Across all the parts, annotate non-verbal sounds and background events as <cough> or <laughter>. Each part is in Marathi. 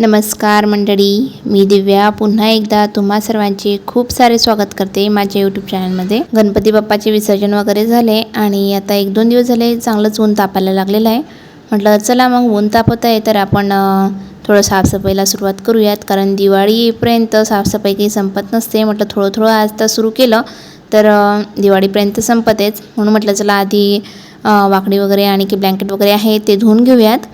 नमस्कार मंडळी मी दिव्या. पुन्हा एकदा तुम्हा सर्वांचे खूप सारे स्वागत करते माझ्या यूट्यूब चॅनलमध्ये गणपती बाप्पाचे विसर्जन वगैरे झाले आणि आता एक दोन दिवस झाले चांगलंच ऊन तापायला लागलेलं आहे. म्हटलं चला मग ऊन तापत आहे तर आपण थोडं साफसफाईला सुरुवात करूयात. कारण दिवाळीपर्यंत साफसफाई काही संपत नसते. म्हटलं थोडं थोडं आज तर सुरू केलं तर दिवाळीपर्यंत संपतेच. म्हणून म्हटलं चला आधी वाकडी वगैरे आणि की ब्लँकेट वगैरे आहे ते धुवून घेऊयात.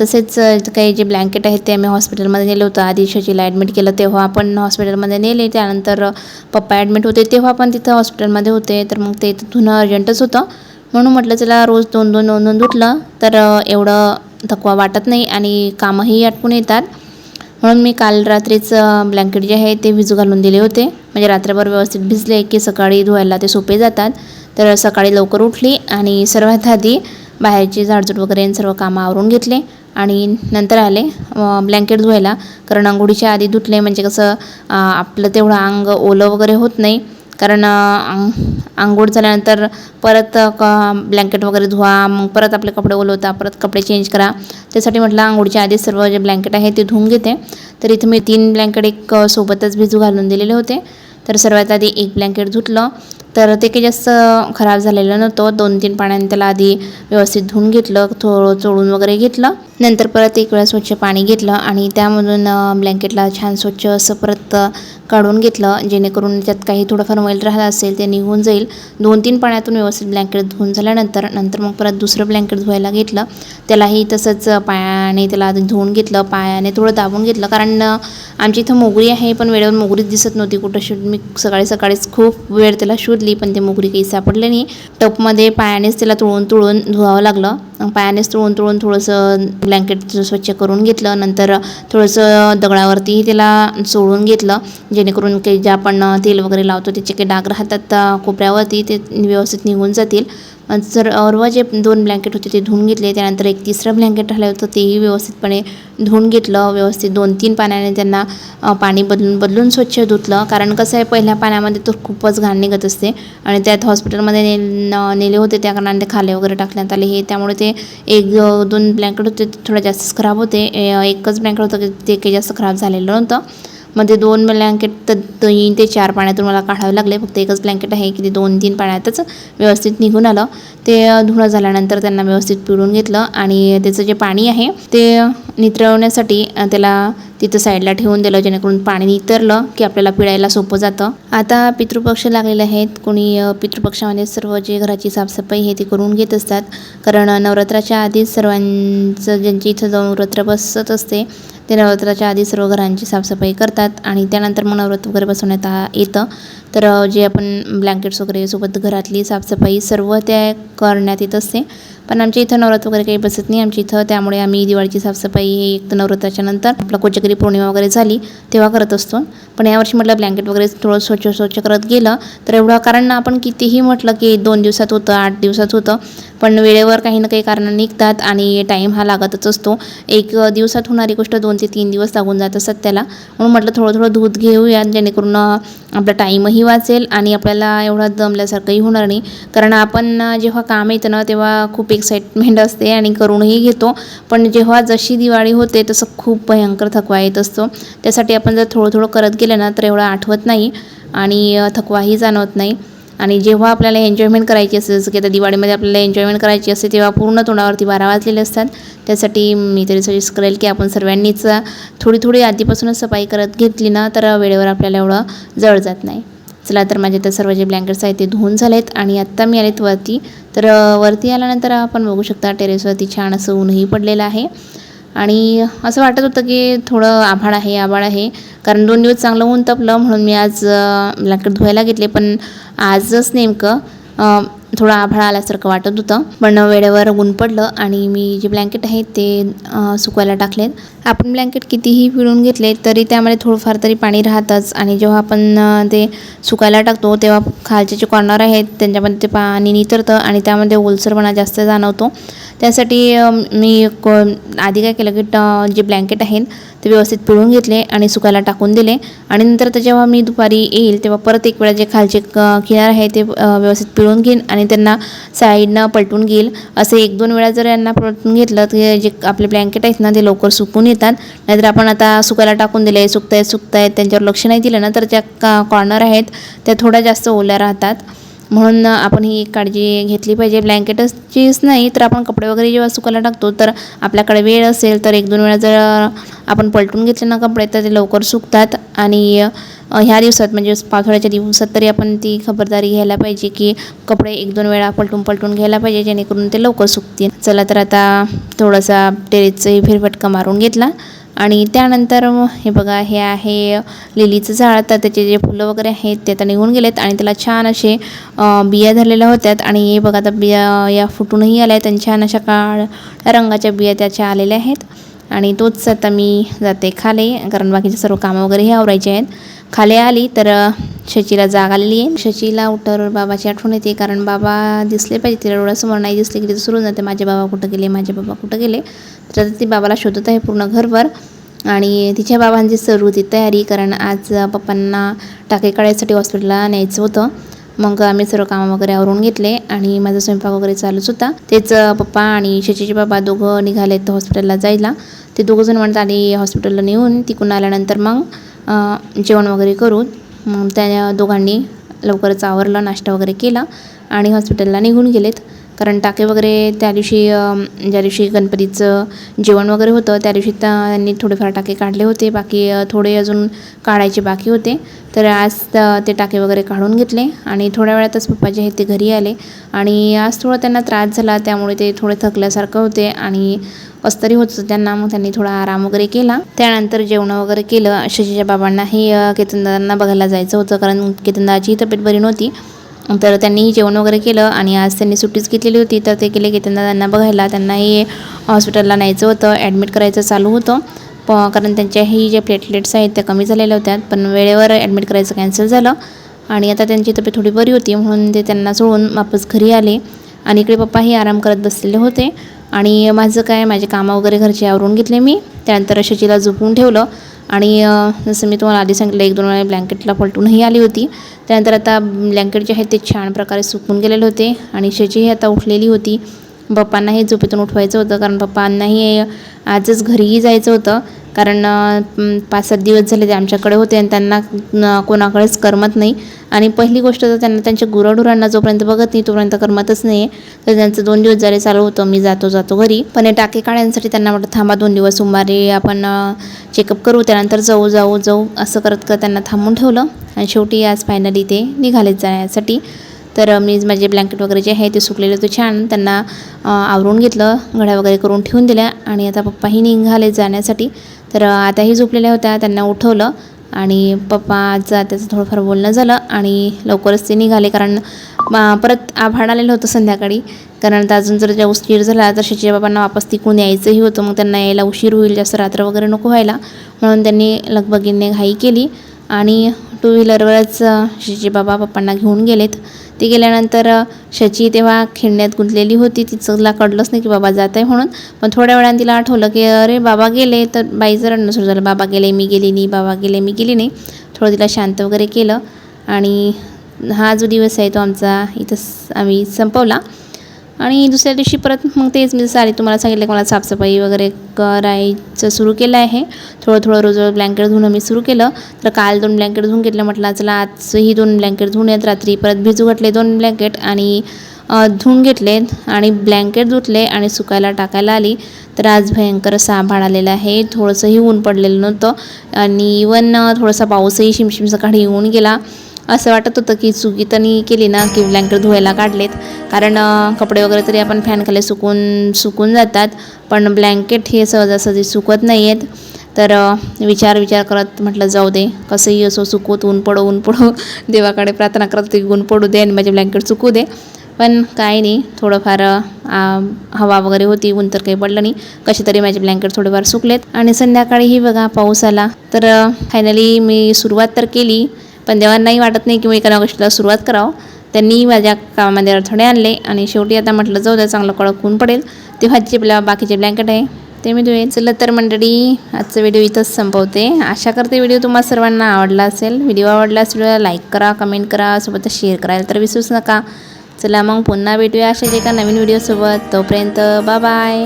तसेच काही जे ब्लँकेट आहेत ते आम्ही हॉस्पिटलमध्ये नेलं होतं. आधी शशीला ॲडमिट केलं तेव्हा आपण हॉस्पिटलमध्ये नेले. त्यानंतर पप्पा ॲडमिट होते. तेव्हा पण तिथं हॉस्पिटलमध्ये होते. तर मग ते धुणं अर्जंटच होतं. म्हणून म्हटलं चला रोज दोन दोन दोन दोन धुतलं. तर एवढं थकवा वाटत नाही आणि कामंही आटपून येतात. म्हणून मी काल रात्रीच ब्लँकेट जे आहे ते भिजू घालून दिले होते. म्हणजे रात्रभर व्यवस्थित भिजले की सकाळी धुवायला ते सोपे जातात. तर सकाळी लवकर उठली आणि सर्वात आधी बाहेरची झाडझूड वगैरे सर्व कामं आवरून घेतले आणि नंतर आले ब्लँकेट धुवायला. कारण आंघोळीच्या आधी धुतले म्हणजे कसं आपलं तेवढं अंग ओलं वगैरे होत नाही. कारण अ, आंघोळ झाल्यानंतर परत क ब्लँकेट वगैरे धुवा मग परत आपले कपडे ओलवता परत कपडे चेंज करा. त्यासाठी म्हटलं आंघोळीच्या आधी सर्व जे ब्लँकेट आहे ते धुवून घेते. तर इथं मी तीन ब्लँकेट एक सोबतच भिजू घालून दिलेले होते. तर सर्वात आधी एक ब्लँकेट धुतलं. तर ते काही जास्त खराब झालेलं नव्हतं. दोन तीन पाण्याने त्याला आधी व्यवस्थित धुवून घेतलं थोडं चोळून वगैरे घेतलं. नंतर परत एक वेळा स्वच्छ पाणी घेतलं आणि त्यामधून ब्लँकेटला छान स्वच्छ असं परत काढून घेतलं. जेणेकरून त्यात काही थोडंफार मैल राहिलं असेल ते निघून जाईल. दोन तीन पाण्यातून व्यवस्थित ब्लँकेट धुवून झाल्यानंतर नंतर मग परत दुसरं ब्लँकेट धुवायला घेतलं. त्यालाही तसंच पायाने त्याला आधी धुवून घेतलं पायाने थोडं दाबून घेतलं. कारण आमच्या इथं मोगरी आहे पण वेळेवर मोगरीच दिसत नव्हती कुठं. शूट मी सकाळी सकाळीच खूप वेळ त्याला शोधली. पण ते मोगरी काही सापडले नाही. टपमध्ये पायानेच त्याला तुळून तुळून धुवावं लागलं. पायानेच तुळून तुळून थोडंसं ब्लँकेट स्वच्छ करून घेतलं. नंतर थोडंसं दगडावरतीही त्याला सोडून घेतलं. जेणेकरून काही जे आपण तेल वगैरे लावतो त्याचे काही डाग राहतात कोपऱ्यावरती ते व्यवस्थित निघून जातील. जर अर्व जे दोन ब्लँकेट होते ते धुवून घेतले त्यानंतर एक तिसरं ब्लँकेट राहिलं होतं तेही व्यवस्थितपणे धुवून घेतलं व्यवस्थित दोन तीन पाण्याने त्यांना पाणी बदलून बदलून स्वच्छ धुतलं. कारण कसं आहे पहिल्या पाण्यामध्ये तर खूपच घाण निघत असते आणि त्यात हॉस्पिटलमध्ये ने नेले होते त्या कारणाने ते खाले वगैरे टाकण्यात आले. हे त्यामुळे ते एक दोन ब्लँकेट होते ते थोडं जास्तच खराब होते. एकच ब्लँकेट होतं की ते काही जास्त खराब झालेलं नव्हतं. मध्ये दोन ब्लँकेट तर तीन ते चार पाण्यातून मला काढावे लागले. फक्त एकच ब्लँकेट आहे की ते दोन तीन पाण्यातच व्यवस्थित निघून आलं. ते धुणं झाल्यानंतर त्यांना व्यवस्थित पिळून घेतलं आणि त्याचं जे पाणी आहे ते नितळवण्यासाठी त्याला तिथं साईडला ठेवून दिलं जेणेकरून पाणी नितरलं की आपल्याला पिळायला सोपं जातं. आता पितृपक्ष लागलेले आहेत. कोणी पितृपक्षामध्ये सर्व जे घराची साफसफाई हे ती करून घेत असतात. कारण नवरात्राच्या आधीच सर्वांचं ज्यांची इथं जाऊन नवरात्र बसत असते ते नवरात्राच्या आधी सर्व घरांची साफसफाई करतात आणि त्यानंतर मग नवरात्र वगैरे बसवण्यात येतं. तर जे आपण ब्लँकेट्स वगैरे सोबत घरातली साफसफाई सर्व त्या करण्यात येत असते. पण आमच्या इथं नवरात्र वगैरे काही बसत नाही आमच्या इथं. त्यामुळे आम्ही दिवाळीची साफसफाई हे एक तर नवरात्राच्या नंतर आपलं कोचगिरी पौर्णिमा वगैरे झाली तेव्हा करत असतो. पण यावर्षी म्हटलं ब्लँकेट वगैरे थोडं स्वच्छ स्वच्छ करत गेलं. तर एवढं कारण आपण कितीही म्हटलं की दोन दिवसात होतं आठ दिवसात होतं. पण वेळेवर काही ना काही कारणं निघतात आणि टाईम हा लागतच असतो. एक दिवसात होणारी गोष्ट दोन ते तीन दिवस लागून जात असतात त्याला. म्हणून म्हटलं थोडं थोडं दूध घेऊयात जेणेकरून आपला टाईमही वाचेल आणि आपल्याला एवढा दमल्यासारखंही होणार नाही. कारण आपण जेव्हा काम येतं ना तेव्हा खूप एक्साइटमेंट असते आणि करूनही घेतो. पण जेव्हा जशी दिवाळी होते तसं खूप भयंकर थकवा येत असतो. त्यासाठी आपण जर थोडं थोडं करत गेलं ना तर एवढं आठवत नाही आणि थकवाही जाणवत नाही. आणि जेव्हा आपल्याला एन्जॉयमेंट करायची असते जसं की आता दिवाळीमध्ये आपल्याला एन्जॉयमेंट करायची असते तेव्हा पूर्ण तोंडावरती बारा वाजलेले असतात. त्यासाठी मी तरी सजेस्ट करेल की आपण सर्वांनीच थोडी थोडी आधीपासूनच सफाई करत घेतली ना तर वेळेवर आपल्याला एवढं जळ जात नाही. चला तर माझे तर सर्व जे ब्लँकेट्स आहेत ते धुवून झालेत आणि आत्ता मी आलेत वरती. तर वरती आल्यानंतर आपण बघू शकता टेरेसवरती छान असं ऊनही पडलेलं आहे. आणि असं वाटत होतं की थोडं आभाळ आहे आभाळ आहे. कारण दोन दिवस चांगलं ऊन तपलं म्हणून मी आज ब्लँकेट धुवायला घेतले. पण आजच नेमकं थोडं आभाळ आल्यासारखं वाटत होतं. पण वेळेवर ऊन पडलं आणि मी जे ब्लँकेट आहे ते सुकवायला टाकलेत. आपण ब्लँकेट कितीही पिळून घेतले तरी त्यामध्ये थोडंफार तरी पाणी राहतंच. आणि जेव्हा आपण ते सुकायला टाकतो तेव्हा खालचे जे कॉर्नर आहेत त्यांच्यामध्ये ते पाणी नितरतं आणि त्यामध्ये ओलसरपणा जास्त जाणवतो. त्यासाठी मी को आधी काय केलं की जे ब्लँकेट आहेत ते व्यवस्थित पिळून घेतले आणि सुकायला टाकून दिले. आणि नंतर तर जेव्हा मी दुपारी येईल तेव्हा परत एक वेळा जे खालचे क किनार आहे ते व्यवस्थित पिळून घेईन आणि त्यांना साईडनं पलटून घेईल. असे एक दोन वेळा जर यांना पलटून घेतलं तर जे आपले ब्लँकेट आहेत ना ते लवकर सुकून येतात. नाहीतर आपण आता सुकायला टाकून दिले सुकतायत सुकतायत त्यांच्यावर लक्ष नाही दिलं ना तर ज्या का कॉर्नर आहेत त्या थोड्या जास्त ओल्या राहतात. म्हणून आपण ही एक काळजी घेतली पाहिजे. ब्लँकेटचीच नाही तर आपण कपडे वगैरे जेव्हा सुकायला टाकतो तर आपल्याकडे वेळ असेल तर एक दोन वेळा जर आपण पलटून घेतले ना कपडे तर ते लवकर सुकतात. आणि ह्या दिवसात म्हणजे पावसाळ्याच्या दिवसात तरी आपण ती खबरदारी घ्यायला पाहिजे की कपडे एक दोन वेळा पलटून पलटून घ्यायला पाहिजे जेणेकरून ते लवकर सुकतील. चला तर आता थोडासा टेरेसचाही फेरफटका मारून घेतला. आणि त्यानंतर हे बघा हे आहे लिलीचं झाड. तर त्याचे जे फुलं वगैरे आहेत ते आता निघून गेलेत आणि त्याला छान असे बिया धरलेल्या होत्यात. आणि हे बघा आता बिया या फुटूनही आल्या आहेत आणि छान अशा काळ्या रंगाच्या बिया त्याच्या आलेल्या आहेत. आणि तोच आता मी जाते खाले कारण बाकीचे सर्व कामं वगैरे हे आवरायचे आहेत. खाली आली तर शचीला जाग आलेली आहे. शचीला उठवर बाबाची आठवण येते कारण बाबा दिसले पाहिजे तिला. डोळ्यासमोर नाही दिसले की तिथं सुरू जाते. माझे बाबा कुठं गेले? माझे बाबा कुठं गेले? तर ती बाबाला शोधत आहे पूर्ण घरभर आणि तिच्या बाबांची सुरू होती तयारी कारण आज पप्पांना टाके काढायसाठी हॉस्पिटलला न्यायचं होतं. मग आम्ही सर्व कामं वगैरे आवरून घेतले आणि माझा स्वयंपाक वगैरे चालूच होता. तेच पप्पा आणि शचीचे बाबा दोघं निघालेत हॉस्पिटलला जायला. ते दोघंजण म्हणतात आली हॉस्पिटलला नेऊन तिकडून आल्यानंतर मग जेवण वगैरे करून मग त्या दोघांनी लवकरच आवरलं नाश्ता वगैरे केला आणि हॉस्पिटलला निघून गेलेत. कारण टाके वगैरे त्या दिवशी ज्या दिवशी गणपतीचं जेवण वगैरे होतं त्या दिवशी त्यांनी थोडेफार टाके काढले होते. बाकी थोडे अजून काढायचे बाकी होते. तर आज ते टाके वगैरे काढून घेतले आणि थोड्या वेळातच पप्पा जे आहेत ते घरी आले. आणि आज थोडा त्यांना त्रास झाला त्यामुळे ते थोडे थकल्यासारखं होते आणि अस्तरी होत होतं त्यांना मग त्यांनी थोडा आराम वगैरे केला. त्यानंतर जेवण वगैरे केलं. शशीच्या बाबांनाही अ, केतनदादांना बघायला जायचं होतं कारण केतनदाची तब्येत बरी नव्हती. तर त्यांनीही जेवण वगैरे केलं आणि आज त्यांनी सुट्टीच घेतलेली होती. तर ते केले केतनदादांना बघायला. त्यांनाही हॉस्पिटलला न्यायचं होतं ॲडमिट करायचं चालू होतं. प कारण त्यांच्याही जे प्लेटलेट्स आहेत त्या कमी झालेल्या होत्या पण वेळेवर ॲडमिट करायचं कॅन्सल झालं. आणि आता त्यांची तब्येत थोडी बरी होती म्हणून ते त्यांना सोडून वापस घरी आले. आणि इकडे पप्पाही आराम करत बसलेले होते. आणि माझं काय माझे कामं वगैरे घरचे आवरून घेतले मी. त्यानंतर शशीला झोपून ठेवलं. आणि जसं मी तुम्हाला आधी सांगितलं एक दोन वेळा ब्लँकेटला पलटूनही आली होती. त्यानंतर आता ब्लँकेट जे आहेत ते छान प्रकारे सुकून गेलेले होते. आणि शचीही आता उठलेली होती. पप्पांनाही झोपेतून उठवायचं होतं कारण पप्पांनाही आजच घरीही जायचं होतं. कारण पाच सात दिवस झाले ते आमच्याकडे होते आणि त्यांना कोणाकडेच करमत नाही. आणि पहिली गोष्ट तर त्यांना त्यांच्या गुराढुरांना जोपर्यंत बघत नाही तोपर्यंत करमतच नाही आहे तर त्यांचं दोन दिवस झाले चालू होतं मी जातो जातो घरी. पण हे टाके काढण्यासाठी त्यांना म्हटलं थांबा दोन दिवस सोमवारी आपण चेकअप करू. त्यानंतर जाऊ जाऊ जाऊ असं करत करत त्यांना थांबून ठेवलं. आणि शेवटी आज फायनली ते निघालेत जाण्यासाठी. तर मी माझे ब्लँकेट वगैरे जे आहे ते सुकलेले होते छान. त्यांना आवरून घेतलं घड्या वगैरे करून ठेवून दिल्या. आणि आता पप्पाही निघाले जाण्यासाठी. तर आताही झोपलेल्या होत्या त्यांना उठवलं आणि पप्पाचं त्याचं थोडंफार बोलणं झालं आणि लवकरच ते निघाले कारण परत आभाळ आलेलं होतं संध्याकाळी. कारण आता अजून जर त्या उशीर झाला तर शेच्या बाबांना वापस तिकून यायचंही होतं. मग त्यांना यायला उशीर होईल जास्त रात्र वगैरे नको व्हायला. म्हणून त्यांनी लगबगीने घाई केली आणि टू व्हीलरवरच अ, बाबा पप्पांना घेऊन गेलेत. ती गेल्यानंतर शची तेव्हा खेळण्यात गुंतलेली होती. तिचंला कळलंच नाही की बाबा जात आहे म्हणून. पण थोड्या वेळाने तिला आठवलं की अरे बाबा गेले. तर बाईचं रडणं सुरू झालं बाबा गेले मी गेली नाही बाबा गेले मी गेली नाही. थोडं तिला शांत वगैरे केलं. आणि हा जो दिवस आहे तो आमचा इथं आम्ही संपवला. आणि दुसऱ्या दिवशी परत मग तेच मी जसं तुम्हाला सांगितलं की मला साफसफाई वगैरे करायचं सुरू केलं आहे. थोडं थोडं रोज ब्लँकेट धुणं मी सुरू केलं. तर काल दोन ब्लँकेट धुवून घेतलं म्हटलं चला आजही दोन ब्लँकेट धुवून येत रात्री. परत भिजू घातले दोन ब्लँकेट आणि धुवून घेतले आणि ब्लँकेट धुतले आणि सुकायला टाकायला आली. तर आज भयंकर असं आभाळ आलेलं आहे. थोडंसंही ऊन पडलेलं नव्हतं आणि इवन थोडासा पाऊसही शिमशिम सकाळी येऊन गेला. असं वाटत होतं की चुकीतनी केली ना की ब्लँकेट धुवायला काढलेत. कारण कपडे वगैरे तरी आपण फॅनखाली सुकून सुकून जातात. पण ब्लँकेट हे सहजासहजी सुकत नाही आहेत तर विचार विचार करत म्हटलं जाऊ दे. कसंही असो सुकवत ऊन पडो ऊन पडो. <laughs> देवाकडे प्रार्थना करत होती की ऊन पडू दे आणि माझे ब्लँकेट सुकू दे. पण काही नाही. थोडंफार हवा वगैरे होती ऊन तर काही पडलं नाही. कसे तरी माझे ब्लँकेट थोडेफार सुकलेत. आणि संध्याकाळीही बघा पाऊस आला. तर फायनली मी सुरुवात तर केली. पण तेव्हा नाही वाटत नाही की मी एका गोष्टीला सुरुवात करावं. त्यांनी माझ्या कामामध्ये अडथळे आणले आणि शेवटी आता म्हटलं जाऊ द्या चांगलं कडक ऊन पडेल. तेव्हाचे आपल्या बाकीचे ब्लँकेट आहे ते मी धुवेन. चला तर मंडळी आजचा व्हिडिओ इथंच संपवते. आशा करते व्हिडिओ तुम्हाला सर्वांना आवडला असेल. व्हिडिओ आवडला असेल लाईक करा कमेंट करा सोबतच शेअर करायला तर विसरूच नका. चला मग पुन्हा भेटूया अशाच एका नवीन व्हिडिओसोबत तोपर्यंत बाय